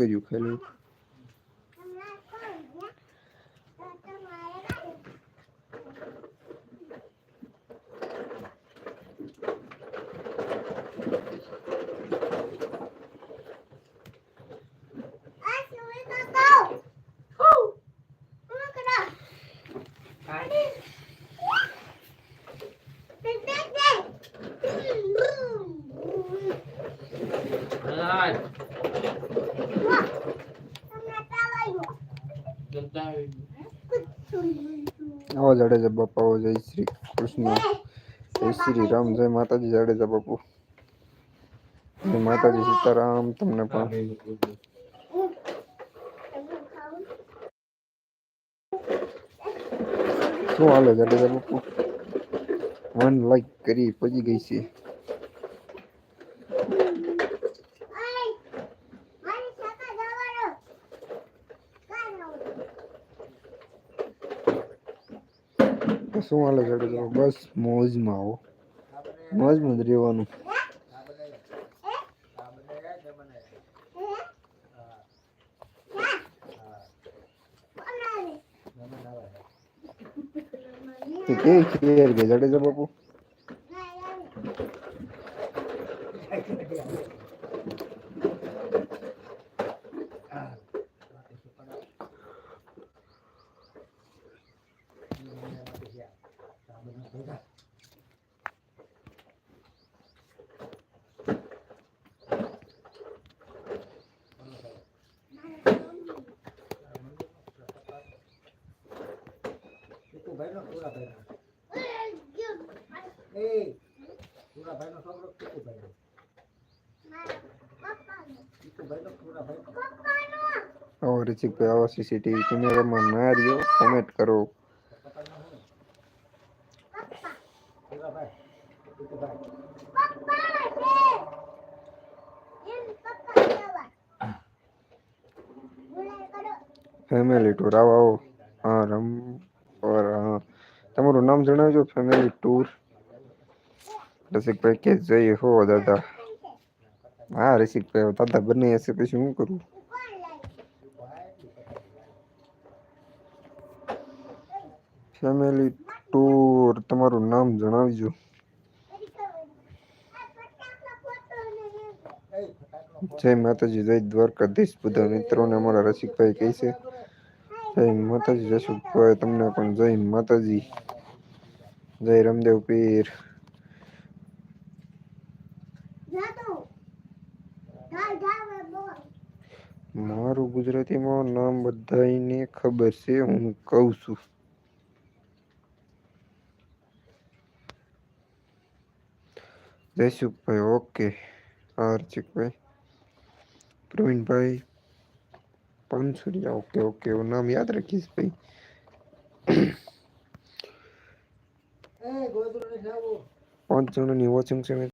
કર્યું ખાલી હાલ આવો જાડેજા બાપા, આવો જય શ્રી કૃષ્ણ. જય શ્રી રામ, જય માતાજી, જાડેજા બાપુ. જય માતાજી સીતારામ, તમને પણ. શું હાલે જાડેજા બાપુ? વન લાઈક કરી પહોંચી ગઈ છે. તો શું હાલે છે? બસ મોજમાં આવો મોજમાં જ રહેવાનું. કેવી ક્લિયર ગઈ જાડેજા બાપુ? bayno pura bayno eh itu bayno और चिक पे आओ सीसीटीवी कैमरा कमेंट करो ફેમિલી ટૂર આવો આવો. હા, રમ હા. તમારું નામ જણાવજો ફેમિલી ટૂર રસિકભાઈ કે જઈએ હો, દાદા. હા, રસિકભાઈ દાદા બને હશે, પછી શું કરું? ફેમિલી ટૂર તમારું નામ જણાવજો. જય માતાજી, જય દ્વારકાધીશ. બધા મિત્રોને અમારા રસિકભાઈ કહે છે, જય માતાજી જશુભાઈ તમને પણ જય માતાજી. જય રામદેવ પીર. મારું ગુજરાતીમાં નામ બધાને ખબર છે, હું કહું છું. જયસુખભાઈ ઓકે. હાર્દિકભાઈ પ્રવીણભાઈ પાનસુરિયા. ઓકે ઓકે એવું નામ યાદ રાખીશ ભાઈ. પાંચ જણાની વોચિંગ છે